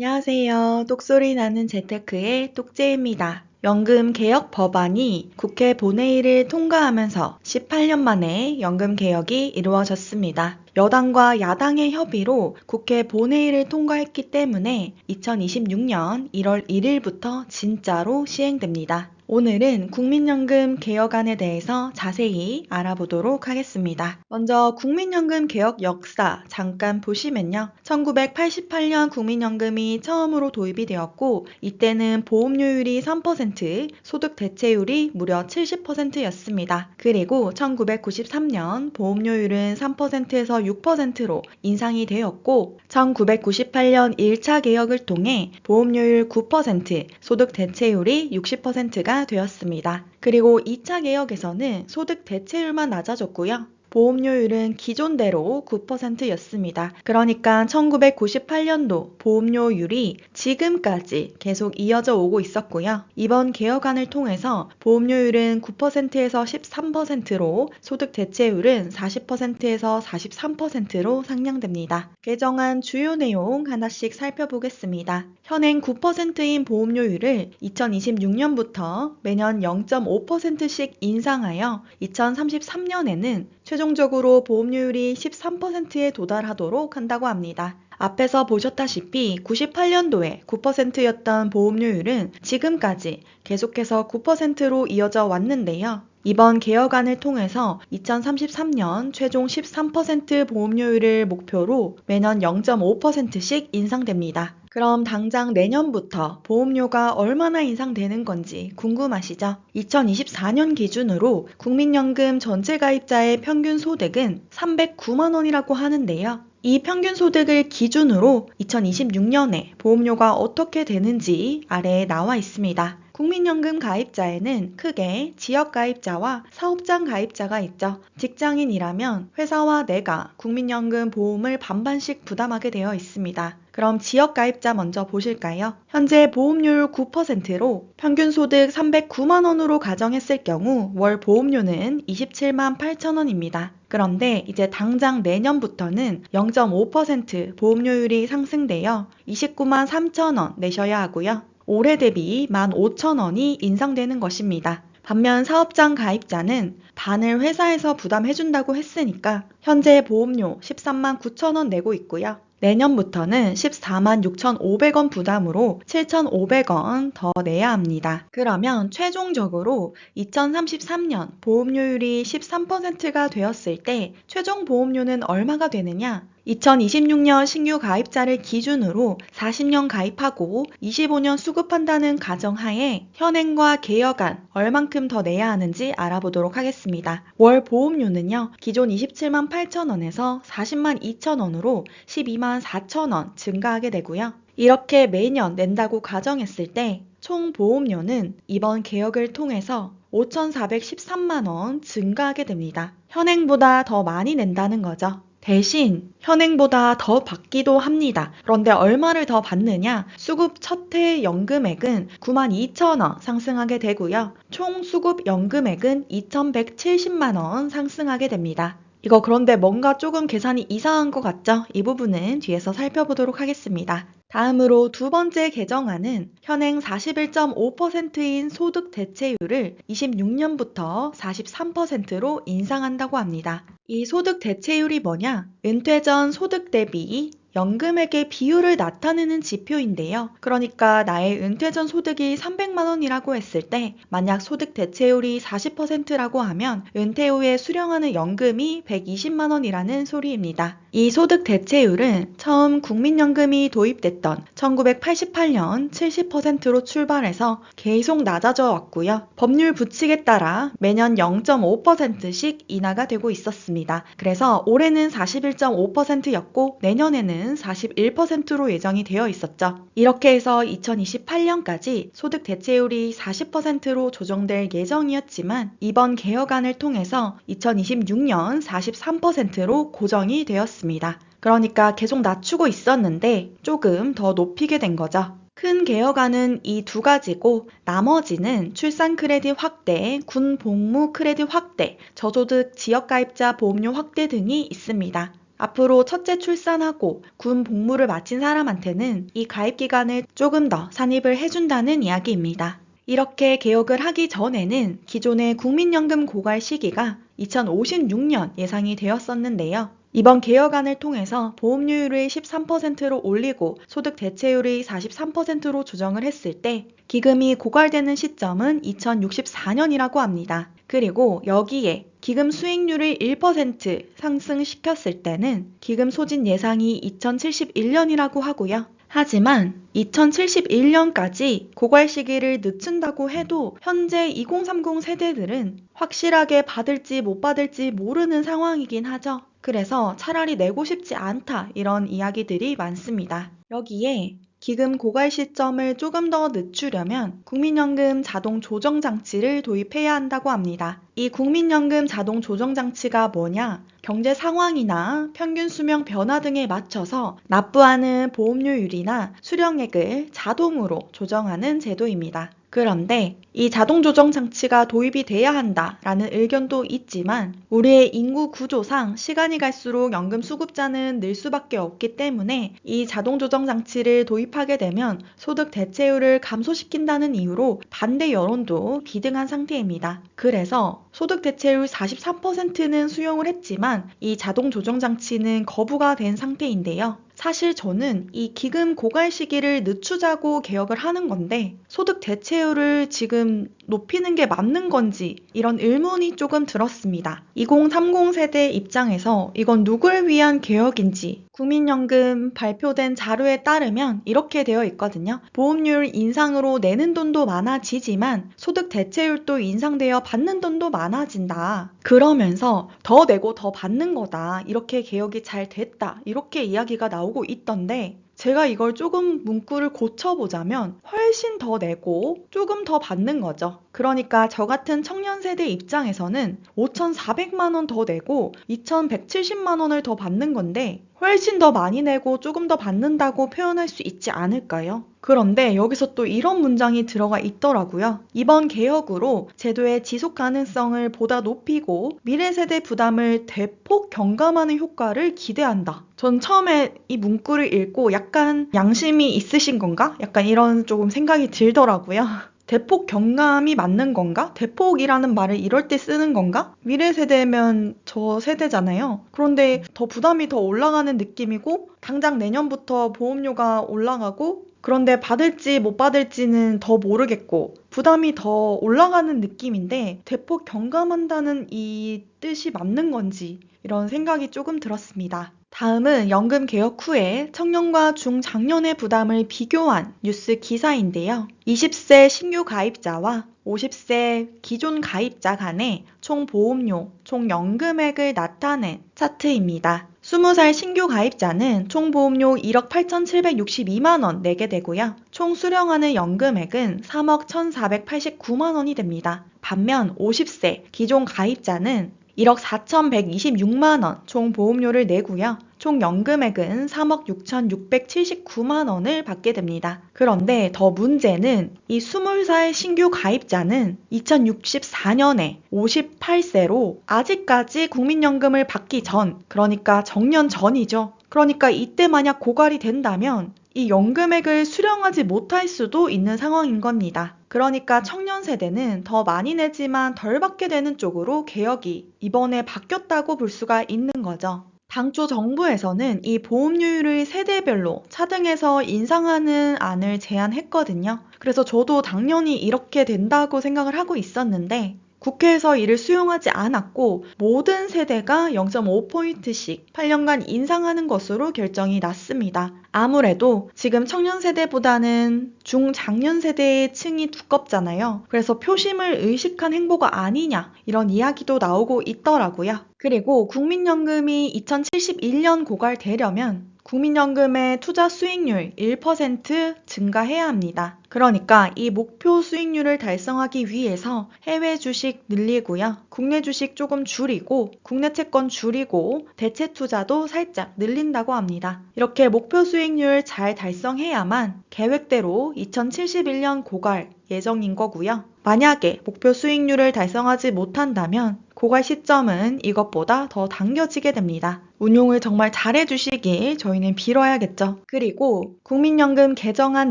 안녕하세요. 똑소리 나는 재테크의 똑재입니다. 연금 개혁 법안이 국회 본회의를 통과하면서 18년 만에 연금 개혁이 이루어졌습니다. 여당과 야당의 협의로 국회 본회의를 통과했기 때문에 2026년 1월 1일부터 진짜로 시행됩니다. 오늘은 국민연금 개혁안에 대해서 자세히 알아보도록 하겠습니다. 먼저 국민연금 개혁 역사 잠깐 보시면요. 1988년 국민연금이 처음으로 도입이 되었고 이때는 보험료율이 3%, 소득 대체율이 무려 70%였습니다. 그리고 1993년 보험료율은 3%에서 6%로 인상이 되었고 1998년 1차 개혁을 통해 보험료율 9%, 소득 대체율이 60%가 되었습니다. 그리고 2차 개혁에서는 소득 대체율만 낮아졌고요. 보험료율은 기존대로 9%였습니다. 그러니까 1998년도 보험료율이 지금까지 계속 이어져 오고 있었고요. 이번 개혁안을 통해서 보험료율은 9%에서 13%로 소득 대체율은 40%에서 43%로 상향됩니다. 개정안 주요 내용 하나씩 살펴보겠습니다. 현행 9%인 보험료율을 2026년부터 매년 0.5%씩 인상하여 2033년에는 최종 적으로 보험료율이 13%에 도달하도록 한다고 합니다. 앞에서 보셨다시피 98년도에 9%였던 보험료율은 지금까지 계속해서 9%로 이어져 왔는데요. 이번 개혁안을 통해서 2033년 최종 13% 보험료율을 목표로 매년 0.5%씩 인상됩니다. 그럼 당장 내년부터 보험료가 얼마나 인상되는 건지 궁금하시죠? 2024년 기준으로 국민연금 전체 가입자의 평균 소득은 309만 원이라고 하는데요. 이 평균 소득을 기준으로 2026년에 보험료가 어떻게 되는지 아래에 나와 있습니다. 국민연금 가입자에는 크게 지역 가입자와 사업장 가입자가 있죠. 직장인이라면 회사와 내가 국민연금 보험을 반반씩 부담하게 되어 있습니다. 그럼 지역 가입자 먼저 보실까요? 현재 보험료율 9%로 평균 소득 309만 원으로 가정했을 경우 월 보험료는 27만 8천 원입니다. 그런데 이제 당장 내년부터는 0.5% 보험료율이 상승되어 29만 3천 원 내셔야 하고요. 올해 대비 15,000원이 인상되는 것입니다. 반면 사업장 가입자는 반을 회사에서 부담해준다고 했으니까 현재 보험료 13만 9천원 내고 있고요. 내년부터는 14만 6,500원 부담으로 7,500원 더 내야 합니다. 그러면 최종적으로 2033년 보험료율이 13%가 되었을 때 최종 보험료는 얼마가 되느냐? 2026년 신규 가입자를 기준으로 40년 가입하고 25년 수급한다는 가정하에 현행과 개혁안 얼만큼 더 내야 하는지 알아보도록 하겠습니다. 월 보험료는요, 기존 27만 8천원에서 40만 2천원으로 12만 4천원 증가하게 되고요. 이렇게 매년 낸다고 가정했을 때 총 보험료는 이번 개혁을 통해서 5,413만원 증가하게 됩니다. 현행보다 더 많이 낸다는 거죠. 대신 현행보다 더 받기도 합니다. 그런데 얼마를 더 받느냐? 수급 첫 해 연금액은 92,000원 상승하게 되고요. 총 수급 연금액은 2,170만원 상승하게 됩니다. 이거 그런데 뭔가 조금 계산이 이상한 것 같죠? 이 부분은 뒤에서 살펴보도록 하겠습니다. 다음으로 두 번째 개정안은 현행 41.5%인 소득 대체율을 26년부터 43%로 인상한다고 합니다. 이 소득 대체율이 뭐냐? 은퇴 전 소득 대비 연금액의 비율을 나타내는 지표인데요. 그러니까 나의 은퇴 전 소득이 300만 원이라고 했을 때 만약 소득 대체율이 40%라고 하면 은퇴 후에 수령하는 연금이 120만 원이라는 소리입니다. 이 소득 대체율은 처음 국민연금이 도입됐던 1988년 70%로 출발해서 계속 낮아져 왔고요. 법률 부칙에 따라 매년 0.5%씩 인하가 되고 있었습니다. 그래서 올해는 41.5%였고 내년에는 41%로 예정이 되어 있었죠. 이렇게 해서 2028년까지 소득 대체율이 40%로 조정될 예정이었지만 이번 개혁안을 통해서 2026년 43%로 고정이 되었습니다. 그러니까 계속 낮추고 있었는데 조금 더 높이게 된 거죠. 큰 개혁안은 이 두 가지고 나머지는 출산 크레딧 확대, 군 복무 크레딧 확대, 저소득 지역 가입자 보험료 확대 등이 있습니다. 앞으로 첫째 출산하고 군 복무를 마친 사람한테는 이 가입 기간을 조금 더 산입을 해준다는 이야기입니다. 이렇게 개혁을 하기 전에는 기존의 국민연금 고갈 시기가 2056년 예상이 되었었는데요. 이번 개혁안을 통해서 보험료율을 13%로 올리고 소득 대체율이 43%로 조정을 했을 때 기금이 고갈되는 시점은 2064년이라고 합니다. 그리고 여기에 기금 수익률을 1% 상승시켰을 때는 기금 소진 예상이 2071년이라고 하고요. 하지만 2071년까지 고갈 시기를 늦춘다고 해도 현재 2030 세대들은 확실하게 받을지 못 받을지 모르는 상황이긴 하죠. 그래서 차라리 내고 싶지 않다 이런 이야기들이 많습니다. 여기에 기금 고갈 시점을 조금 더 늦추려면 국민연금 자동 조정 장치를 도입해야 한다고 합니다. 이 국민연금 자동 조정 장치가 뭐냐? 경제 상황이나 평균 수명 변화 등에 맞춰서 납부하는 보험료율이나 수령액을 자동으로 조정하는 제도입니다. 그런데 이 자동 조정 장치가 도입이 돼야 한다라는 의견도 있지만 우리의 인구 구조상 시간이 갈수록 연금 수급자는 늘 수밖에 없기 때문에 이 자동 조정 장치를 도입하게 되면 소득 대체율을 감소시킨다는 이유로 반대 여론도 비등한 상태입니다. 그래서 소득 대체율 43%는 수용을 했지만 이 자동 조정 장치는 거부가 된 상태인데요. 사실 저는 이 기금 고갈 시기를 늦추자고 개혁을 하는 건데 소득 대체율을 지금 높이는 게 맞는 건지 이런 의문이 조금 들었습니다. 2030 세대 입장에서 이건 누굴 위한 개혁인지 국민연금 발표된 자료에 따르면 이렇게 되어 있거든요. 보험료율 인상으로 내는 돈도 많아지지만 소득 대체율도 인상되어 받는 돈도 많아진다. 그러면서 더 내고 더 받는 거다. 이렇게 개혁이 잘 됐다. 이렇게 이야기가 나오고 있던데 제가 이걸 조금 문구를 고쳐보자면 훨씬 더 내고 조금 더 받는 거죠. 그러니까 저 같은 청년 세대 입장에서는 5,400만 원 더 내고 2,170만 원을 더 받는 건데 훨씬 더 많이 내고 조금 더 받는다고 표현할 수 있지 않을까요? 그런데 여기서 또 이런 문장이 들어가 있더라고요. 이번 개혁으로 제도의 지속 가능성을 보다 높이고 미래 세대 부담을 대폭 경감하는 효과를 기대한다. 전 처음에 이 문구를 읽고 약간 양심이 있으신 건가? 약간 이런 조금 생각이 들더라고요. 대폭 경감이 맞는 건가? 대폭이라는 말을 이럴 때 쓰는 건가? 미래 세대면 저 세대잖아요. 그런데 더 부담이 더 올라가는 느낌이고, 당장 내년부터 보험료가 올라가고, 그런데 받을지 못 받을지는 더 모르겠고, 부담이 더 올라가는 느낌인데, 대폭 경감한다는 이 뜻이 맞는 건지, 이런 생각이 조금 들었습니다. 다음은 연금 개혁 후에 청년과 중장년의 부담을 비교한 뉴스 기사인데요. 20세 신규 가입자와 50세 기존 가입자 간의 총 보험료, 총 연금액을 나타낸 차트입니다. 20살 신규 가입자는 총 보험료 1억 8,762만 원 내게 되고요. 총 수령하는 연금액은 3억 1,489만 원이 됩니다. 반면 50세 기존 가입자는 1억 4,126만 원 총 보험료를 내고요. 총 연금액은 3억 6,679만 원을 받게 됩니다. 그런데 더 문제는 이 20살 신규 가입자는 2064년에 58세로 아직까지 국민연금을 받기 전, 그러니까 정년 전이죠. 그러니까 이때 만약 고갈이 된다면 이 연금액을 수령하지 못할 수도 있는 상황인 겁니다. 그러니까 청년 세대는 더 많이 내지만 덜 받게 되는 쪽으로 개혁이 이번에 바뀌었다고 볼 수가 있는 거죠. 당초 정부에서는 이 보험료율을 세대별로 차등해서 인상하는 안을 제안했거든요. 그래서 저도 당연히 이렇게 된다고 생각을 하고 있었는데 국회에서 이를 수용하지 않았고 모든 세대가 0.5포인트씩 8년간 인상하는 것으로 결정이 났습니다. 아무래도 지금 청년 세대보다는 중장년 세대의 층이 두껍잖아요. 그래서 표심을 의식한 행보가 아니냐 이런 이야기도 나오고 있더라고요. 그리고 국민연금이 2071년 고갈되려면 국민연금의 투자 수익률 1% 증가해야 합니다. 그러니까 이 목표 수익률을 달성하기 위해서 해외 주식 늘리고요. 국내 주식 조금 줄이고 국내 채권 줄이고 대체 투자도 살짝 늘린다고 합니다. 이렇게 목표 수익률 잘 달성해야만 계획대로 2071년 고갈 예정인 거고요. 만약에 목표 수익률을 달성하지 못한다면 고갈 시점은 이것보다 더 당겨지게 됩니다. 운용을 정말 잘해주시길 저희는 빌어야겠죠. 그리고 국민연금 개정안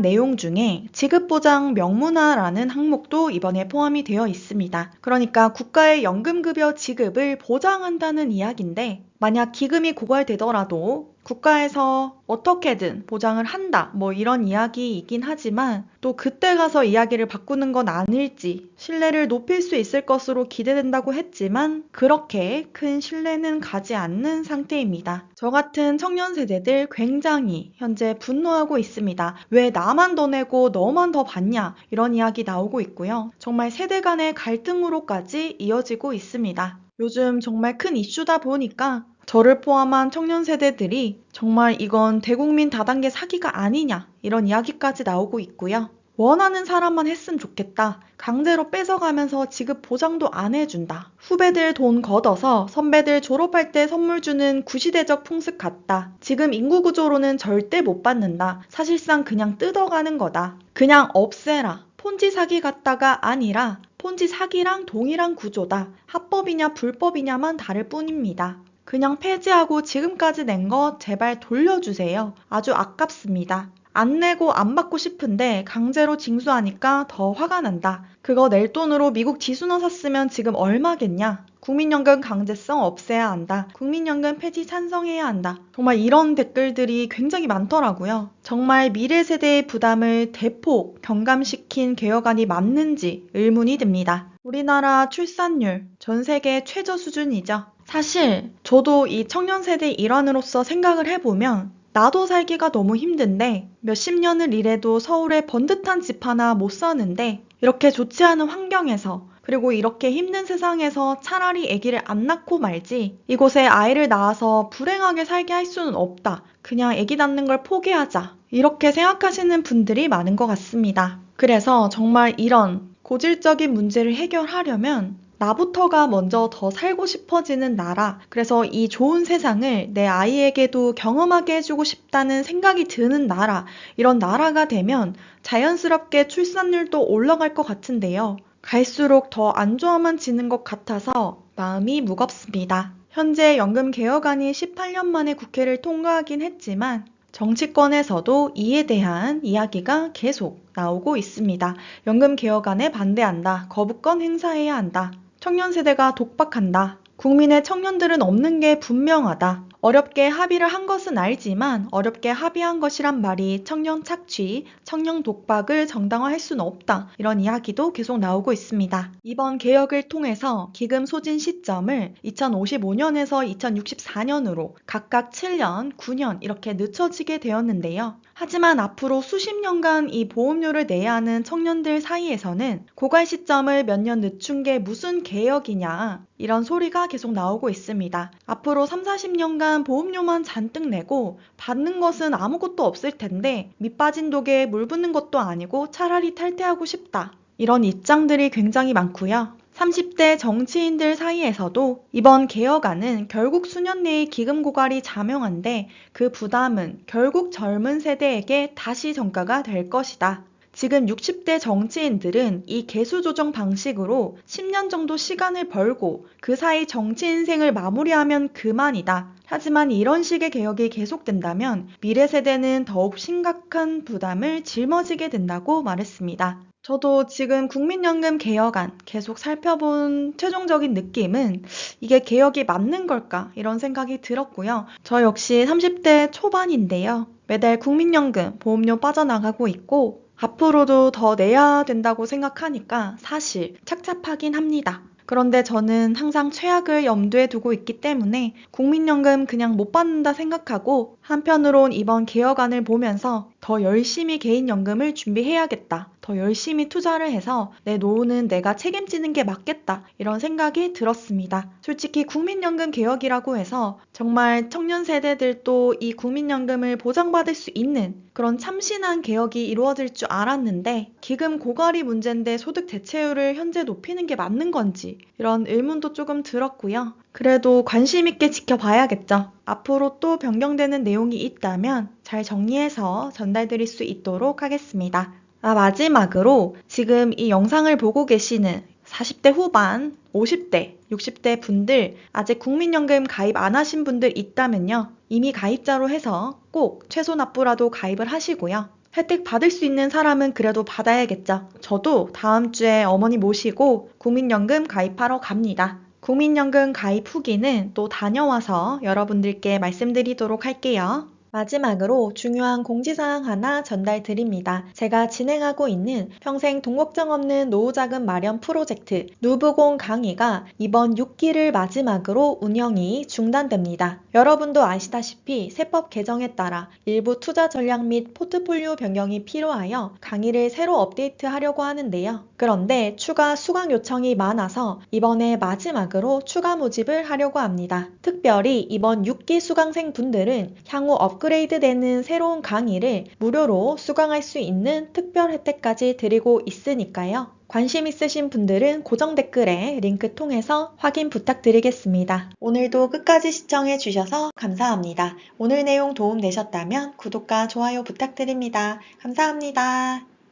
내용 중에 지급보장 명문화라는 항목도 이번에 포함이 되어 있습니다. 그러니까 국가의 연금급여 지급을 보장한다는 이야기인데 만약 기금이 고갈되더라도 국가에서 어떻게든 보장을 한다. 뭐 이런 이야기이긴 하지만 또 그때 가서 이야기를 바꾸는 건 아닐지 신뢰를 높일 수 있을 것으로 기대된다고 했지만 그렇게 큰 신뢰는 가지 않는 상태입니다. 저 같은 청년 세대들 굉장히 현재 분노하고 있습니다. 왜 나만 더 내고 너만 더 받냐? 이런 이야기 나오고 있고요. 정말 세대 간의 갈등으로까지 이어지고 있습니다. 요즘 정말 큰 이슈다 보니까 저를 포함한 청년 세대들이 정말 이건 대국민 다단계 사기가 아니냐 이런 이야기까지 나오고 있고요. 원하는 사람만 했으면 좋겠다. 강제로 뺏어가면서 지급 보장도 안 해준다. 후배들 돈 걷어서 선배들 졸업할 때 선물 주는 구시대적 풍습 같다. 지금 인구 구조로는 절대 못 받는다. 사실상 그냥 뜯어가는 거다. 그냥 없애라. 폰지 사기 같다가 아니라 폰지 사기랑 동일한 구조다. 합법이냐 불법이냐만 다를 뿐입니다. 그냥 폐지하고 지금까지 낸 거 제발 돌려주세요. 아주 아깝습니다. 안 내고 안 받고 싶은데 강제로 징수하니까 더 화가 난다. 그거 낼 돈으로 미국 지수너 샀으면 지금 얼마겠냐? 국민연금 강제성 없애야 한다. 국민연금 폐지 찬성해야 한다. 정말 이런 댓글들이 굉장히 많더라고요. 정말 미래 세대의 부담을 대폭 경감시킨 개혁안이 맞는지 의문이 듭니다. 우리나라 출산율 전 세계 최저 수준이죠. 사실 저도 이 청년 세대 일환으로서 생각을 해보면 나도 살기가 너무 힘든데 몇십 년을 일해도 서울에 번듯한 집 하나 못 사는데 이렇게 좋지 않은 환경에서 그리고 이렇게 힘든 세상에서 차라리 아기를 안 낳고 말지 이곳에 아이를 낳아서 불행하게 살게 할 수는 없다. 그냥 아기 낳는 걸 포기하자. 이렇게 생각하시는 분들이 많은 것 같습니다. 그래서 정말 이런 고질적인 문제를 해결하려면 나부터가 먼저 더 살고 싶어지는 나라. 그래서 이 좋은 세상을 내 아이에게도 경험하게 해주고 싶다는 생각이 드는 나라. 이런 나라가 되면 자연스럽게 출산율도 올라갈 것 같은데요. 갈수록 더 안 좋아만 지는 것 같아서 마음이 무겁습니다. 현재 연금 개혁안이 18년 만에 국회를 통과하긴 했지만 정치권에서도 이에 대한 이야기가 계속 나오고 있습니다. 연금 개혁안에 반대한다. 거부권 행사해야 한다. 청년 세대가 독박한다. 국민의 청년들은 없는 게 분명하다. 어렵게 합의를 한 것은 알지만 어렵게 합의한 것이란 말이 청년 착취, 청년 독박을 정당화할 수는 없다. 이런 이야기도 계속 나오고 있습니다. 이번 개혁을 통해서 기금 소진 시점을 2055년에서 2064년으로 각각 7년, 9년 이렇게 늦춰지게 되었는데요. 하지만 앞으로 수십 년간 이 보험료를 내야 하는 청년들 사이에서는 고갈 시점을 몇 년 늦춘 게 무슨 개혁이냐 이런 소리가 계속 나오고 있습니다. 앞으로 3, 40년간 보험료만 잔뜩 내고 받는 것은 아무것도 없을 텐데 밑 빠진 독에 물 붓는 것도 아니고 차라리 탈퇴하고 싶다. 이런 입장들이 굉장히 많고요. 30대 정치인들 사이에서도 이번 개혁안은 결국 수년 내에 기금 고갈이 자명한데 그 부담은 결국 젊은 세대에게 다시 전가가 될 것이다. 지금 60대 정치인들은 이 개수 조정 방식으로 10년 정도 시간을 벌고 그 사이 정치 인생을 마무리하면 그만이다. 하지만 이런 식의 개혁이 계속된다면 미래 세대는 더욱 심각한 부담을 짊어지게 된다고 말했습니다. 저도 지금 국민연금 개혁안 계속 살펴본 최종적인 느낌은 이게 개혁이 맞는 걸까 이런 생각이 들었고요. 저 역시 30대 초반인데요. 매달 국민연금 보험료 빠져나가고 있고 앞으로도 더 내야 된다고 생각하니까 사실 착잡하긴 합니다. 그런데 저는 항상 최악을 염두에 두고 있기 때문에 국민연금 그냥 못 받는다 생각하고 한편으론 이번 개혁안을 보면서 더 열심히 개인연금을 준비해야겠다. 더 열심히 투자를 해서 내 노후는 내가 책임지는 게 맞겠다. 이런 생각이 들었습니다. 솔직히 국민연금 개혁이라고 해서 정말 청년 세대들도 이 국민연금을 보장받을 수 있는 그런 참신한 개혁이 이루어질 줄 알았는데 기금 고갈이 문제인데 소득 대체율을 현재 높이는 게 맞는 건지 이런 의문도 조금 들었고요. 그래도 관심 있게 지켜봐야겠죠. 앞으로 또 변경되는 내용이 있다면 잘 정리해서 전달드릴 수 있도록 하겠습니다. 아, 마지막으로 지금 이 영상을 보고 계시는 40대 후반, 50대, 60대 분들 아직 국민연금 가입 안 하신 분들 있다면요. 이미 가입자로 해서 꼭 최소 납부라도 가입을 하시고요. 혜택 받을 수 있는 사람은 그래도 받아야겠죠. 저도 다음 주에 어머니 모시고 국민연금 가입하러 갑니다. 국민연금 가입 후기는 또 다녀와서 여러분들께 말씀드리도록 할게요. 마지막으로 중요한 공지사항 하나 전달 드립니다. 제가 진행하고 있는 평생 동걱정 없는 노후자금 마련 프로젝트 누부공 강의가 이번 6기를 마지막으로 운영이 중단됩니다. 여러분도 아시다시피 세법 개정에 따라 일부 투자 전략 및 포트폴리오 변경이 필요하여 강의를 새로 업데이트하려고 하는데요. 그런데 추가 수강 요청이 많아서 이번에 마지막으로 추가 모집을 하려고 합니다. 특별히 이번 6기 수강생 분들은 향후 업그레이드 되는 새로운 강의를 무료로 수강할 수 있는 특별 혜택까지 드리고 있으니까요. 관심 있으신 분들은 고정 댓글에 링크 통해서 확인 부탁드리겠습니다. 오늘도 끝까지 시청해 주셔서 감사합니다. 오늘 내용 도움 되셨다면 구독과 좋아요 부탁드립니다. 감사합니다.